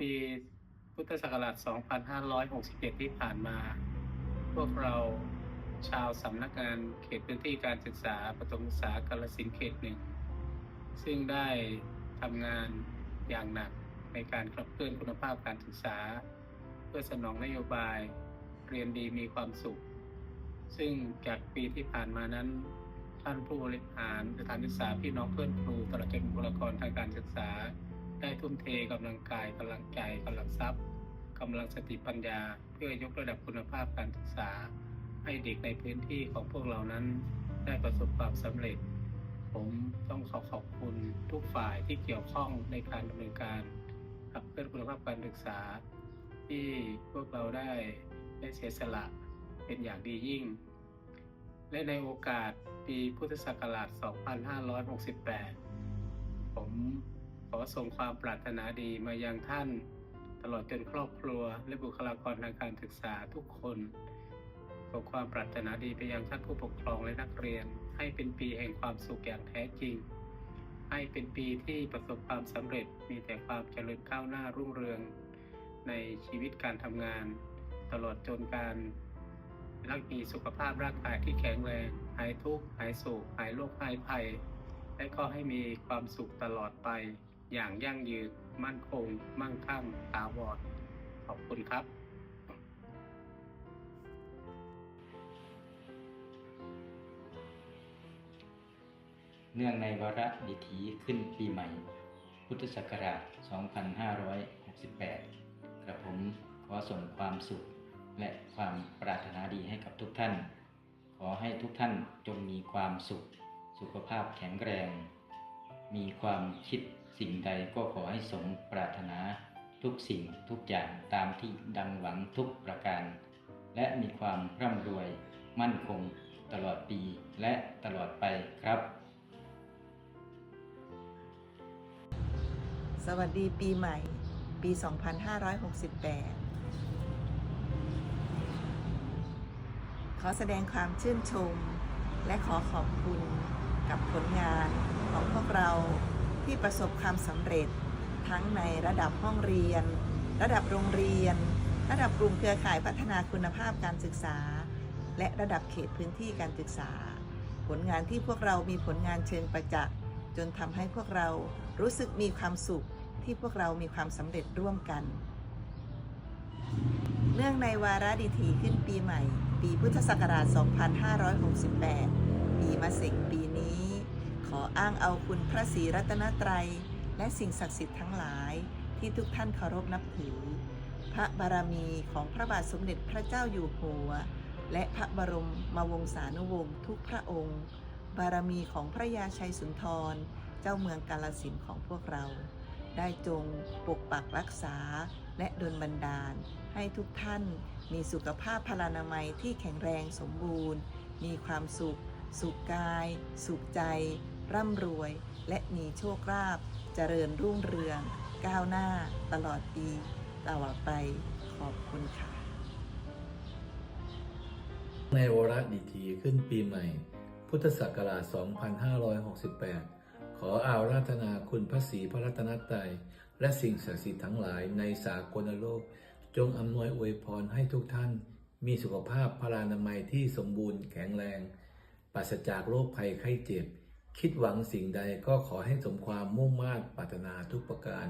ปีพุทธศักราช 2567ที่ผ่านมา พวกเราชาวสำนักงานเขตพื้นที่การศึกษาประถมศึกษากาลสินเขตหนึ่ง ซึ่งได้ทำงานอย่างหนักในการขับเคลื่อนคุณภาพการศึกษา เพื่อสนองนโยบายเรียนดีมีความสุข ซึ่งจากปีที่ผ่านมานั้นท่านผู้บริหารสถานศึกษาพี่น้องเพื่อนครูตลอดจนบุคลากรทางการศึกษา ได้ทุ่มเทกำลังกายกำลังใจกำลังทรัพย์กำลังสติปัญญา เพื่อยกระดับคุณภาพการศึกษา ให้เด็กในพื้นที่ของพวกเรานั้น ได้ประสบความสำเร็จ ผมต้องขอขอบคุณทุกฝ่ายที่เกี่ยวข้องในการดำเนินการขับเคลื่อนคุณภาพการศึกษา ที่พวกเราได้ได้เสียสละเป็นอย่างดียิ่ง และในโอกาสปีพุทธศักราช 2568 ผม ขอส่งความปรารถนาดีมายังท่าน ตลอดจนครอบครัว และบุคลากรทางการศึกษาทุกคนส่งความปรารถนาดีไปยังท่านผู้ปกครองและนักเรียน ให้เป็นปีแห่งความสุขอย่างแท้จริง ให้เป็นปีที่ประสบความสำเร็จมีแต่ความเจริญก้าวหน้ารุ่งเรือง ในชีวิตการทำงาน ตลอดจนการรักมีสุขภาพร่างกายที่แข็งแรงหายทุกข์หายโศกหายโรคหายภัย และก็ให้มีความสุขตลอดไป อย่างยั่งยืนมั่นคง มั่งคั่งถาวรขอบคุณครับ เนื่องในวาระดิถีขึ้นปีใหม่ พุทธศักราช 2568 กระผมขอส่งความสุขและความปรารถนาดีให้กับทุกท่าน ขอให้ทุกท่านจงมีความสุข สุขภาพแข็งแรง มีความคิดสิ่งใดก็ขอให้สมปรารถนาทุกสิ่งทุกอย่างตามที่ดังหวังทุกประการ และมีความร่ำรวยมั่นคงตลอดปีและตลอดไปครับ สวัสดีปีใหม่ปี 2568 ขอแสดงความชื่นชม และขอขอบคุณกับผลงาน ของพวกเราที่ประสบความสำเร็จ ทั้งในระดับห้องเรียน ระดับโรงเรียน ระดับกลุ่มเครือข่ายพัฒนาคุณภาพการศึกษา และระดับเขตพื้นที่การศึกษา ผลงานที่พวกเรามีผลงานเชิงประจักษ์จนทำให้พวกเรารู้สึกมีความสุขที่พวกเรามีความสำเร็จร่วมกัน เนื่องในวาระดิถีขึ้นปีใหม่ ปีพุทธศักราช 2568 ปีมะเสงปี ขออ้างเอาคุณพระศรีรัตนตรัย และสิ่งศักดิ์สิทธิ์ทั้งหลายที่ทุกท่านเคารพนับถือ พระบารมีของพระบาทสมเด็จพระเจ้าอยู่หัว และพระบรมมวงศานุวงศ์ทุกพระองค์ บารมีของพระยาชัยสุนทร เจ้าเมืองกาลสินของพวกเรา ได้จงปกปักรักษาและดลบันดาล ให้ทุกท่านมีสุขภาพพลานามัยที่แข็งแรงสมบูรณ์ มีความสุข สุขกาย สุขใจ ร่ำรวย และมีโชคลาภเจริญรุ่งเรือง ก้าวหน้า ตลอดปีตลอดไปขอบคุณค่ะ ในวาระดิถีขึ้นปีใหม่ พุทธศักราช 2568 ขออาราธนาคุณพระศรีพระรัตนตรัยและสิ่งศักดิ์สิทธิ์ทั้งหลายในสากลโลก จงอำนวยอวยพรให้ทุกท่าน มีสุขภาพพลานามัยที่สมบูรณ์แข็งแรง ปราศจากโรคภัยไข้เจ็บ คิดหวังสิ่งใดก็ขอให้สมความมุ่งมา่ปรารถนาทุกประการ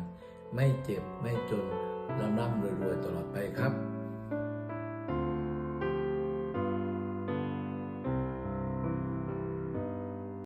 ไม่เจ็บไม่จนลำร่ำ